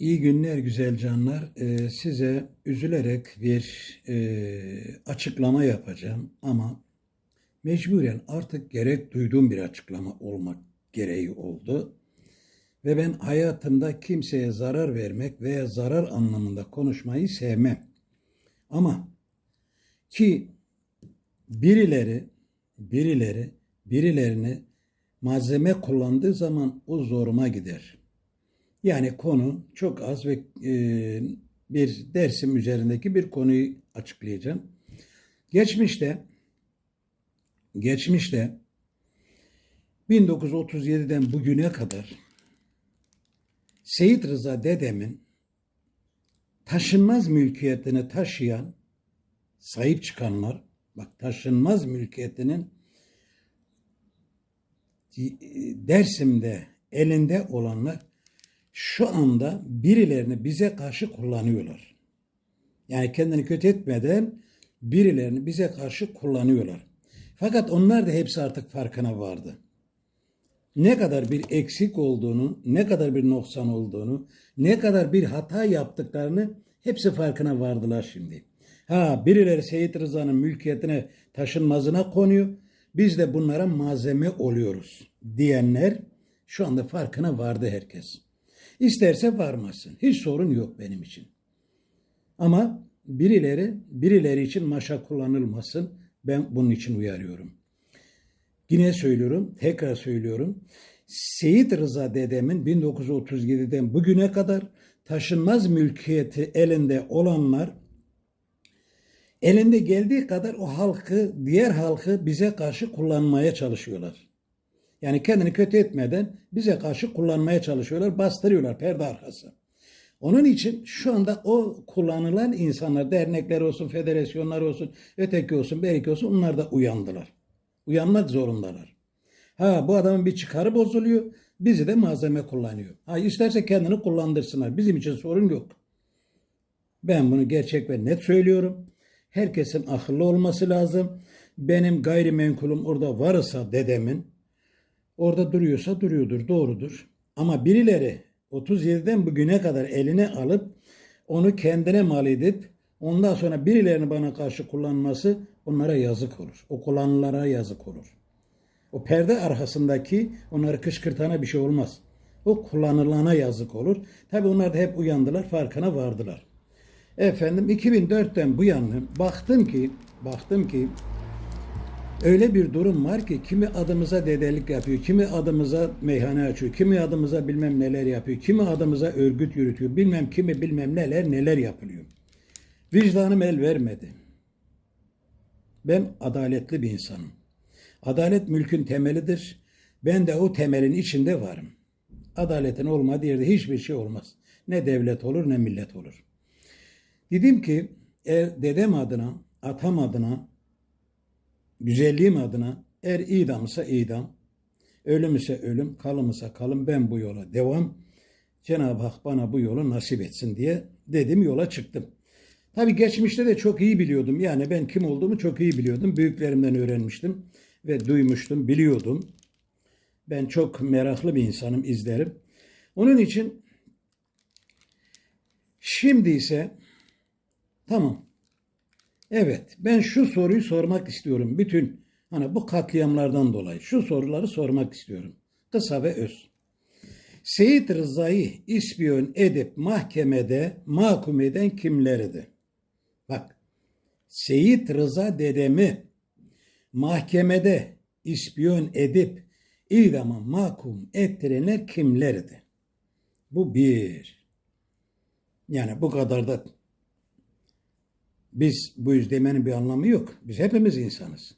İyi günler güzel canlar. Ee, size üzülerek bir e, açıklama yapacağım ama mecburen artık gerek duyduğum bir açıklama olmak gereği oldu. Ve ben hayatımda kimseye zarar vermek veya zarar anlamında konuşmayı sevmem. Ama ki birileri birileri birilerini malzeme kullandığı zaman o zoruma gider. Yani konu çok az ve e, bir dersim üzerindeki bir konuyu açıklayacağım. Geçmişte geçmişte 1937'den bugüne kadar Seyit Rıza dedemin taşınmaz mülkiyetini taşıyan sahip çıkanlar bak taşınmaz mülkiyetinin Dersim'de elinde olanlar şu anda birilerini bize karşı kullanıyorlar. Yani kendini kötü etmeden birilerini bize karşı kullanıyorlar. Fakat onlar da hepsi artık farkına vardı. Ne kadar bir eksik olduğunu, ne kadar bir noksan olduğunu, ne kadar bir hata yaptıklarını hepsi farkına vardılar şimdi. Ha birileri Seyit Rıza'nın mülkiyetine taşınmazına konuyor. Biz de bunlara malzeme oluyoruz diyenler şu anda farkına vardı herkes. İsterse varmasın. Hiç sorun yok benim için. Ama birileri birileri için maşa kullanılmasın. Ben bunun için uyarıyorum. Yine söylüyorum, tekrar söylüyorum. Seyit Rıza dedemin 1937'den bugüne kadar taşınmaz mülkiyeti elinde olanlar elinde geldiği kadar o halkı, diğer halkı bize karşı kullanmaya çalışıyorlar. Yani kendini kötü etmeden bize karşı kullanmaya çalışıyorlar, bastırıyorlar perde arkası. Onun için şu anda o kullanılan insanlar, dernekler olsun, federasyonlar olsun, öteki olsun, beriki olsun onlar da uyandılar. Uyanmak zorundalar. Ha bu adamın bir çıkarı bozuluyor, bizi de malzeme kullanıyor. Ha isterse kendini kullandırsınlar. Bizim için sorun yok. Ben bunu gerçek ve net söylüyorum. Herkesin akıllı olması lazım. Benim gayrimenkulüm orada varsa dedemin, orada duruyorsa duruyordur, doğrudur. Ama birileri 37'den bugüne kadar eline alıp onu kendine mal edip ondan sonra birilerini bana karşı kullanması onlara yazık olur. O kullanılara yazık olur. O perde arkasındaki onları kışkırtana bir şey olmaz. O kullanılana yazık olur. Tabi onlar da hep uyandılar, farkına vardılar. Efendim 2004'ten bu yana baktım ki baktım ki öyle bir durum var ki kimi adımıza dedelik yapıyor, kimi adımıza meyhane açıyor, kimi adımıza bilmem neler yapıyor, kimi adımıza örgüt yürütüyor, bilmem kimi bilmem neler neler yapılıyor. Vicdanım el vermedi. Ben adaletli bir insanım. Adalet mülkün temelidir. Ben de o temelin içinde varım. Adaletin olmadığı yerde hiçbir şey olmaz. Ne devlet olur ne millet olur. Dedim ki eğer dedem adına, atam adına, güzelliğim adına eğer idamsa idam, ölüm ise ölüm, kalım ise kalım ben bu yola devam. Cenab-ı Hak bana bu yolu nasip etsin diye dedim yola çıktım. Tabii geçmişte de çok iyi biliyordum. Yani ben kim olduğumu çok iyi biliyordum. Büyüklerimden öğrenmiştim ve duymuştum, biliyordum. Ben çok meraklı bir insanım, izlerim. Onun için şimdi ise tamam. Evet, ben şu soruyu sormak istiyorum. Bütün hani bu katliamlardan dolayı şu soruları sormak istiyorum. Kısa ve öz. Seyit Rıza'yı ispiyon edip mahkemede mahkum eden kimlerdi? Bak, Seyit Rıza dedemi mahkemede ispiyon edip idama mahkum ettirenler kimlerdi? Bu bir. Yani bu kadar da biz bu yüz demenin bir anlamı yok. Biz hepimiz insanız.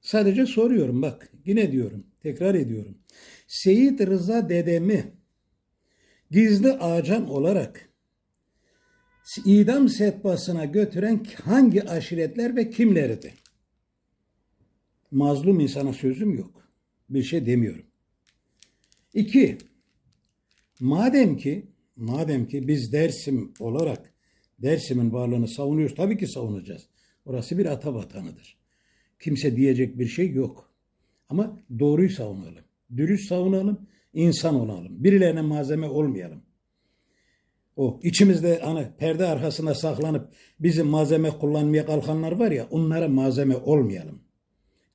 Sadece soruyorum bak yine diyorum tekrar ediyorum. Seyit Rıza dedemi gizli acan olarak idam setbasına götüren hangi aşiretler ve kimlerdi? Mazlum insana sözüm yok. Bir şey demiyorum. İki, madem ki madem ki biz Dersim olarak Dersim'in varlığını savunuyoruz. Tabii ki savunacağız. Orası bir ata vatanıdır. Kimse diyecek bir şey yok. Ama doğruyu savunalım. Dürüst savunalım, insan olalım. Birilerine malzeme olmayalım. O içimizde hani perde arkasında saklanıp bizim malzeme kullanmaya kalkanlar var ya onlara malzeme olmayalım.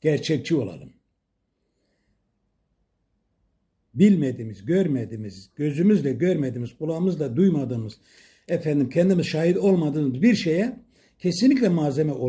Gerçekçi olalım. Bilmediğimiz, görmediğimiz, gözümüzle görmediğimiz, kulağımızla duymadığımız, efendim kendimiz şahit olmadığımız bir şeye kesinlikle malzeme olmuyor.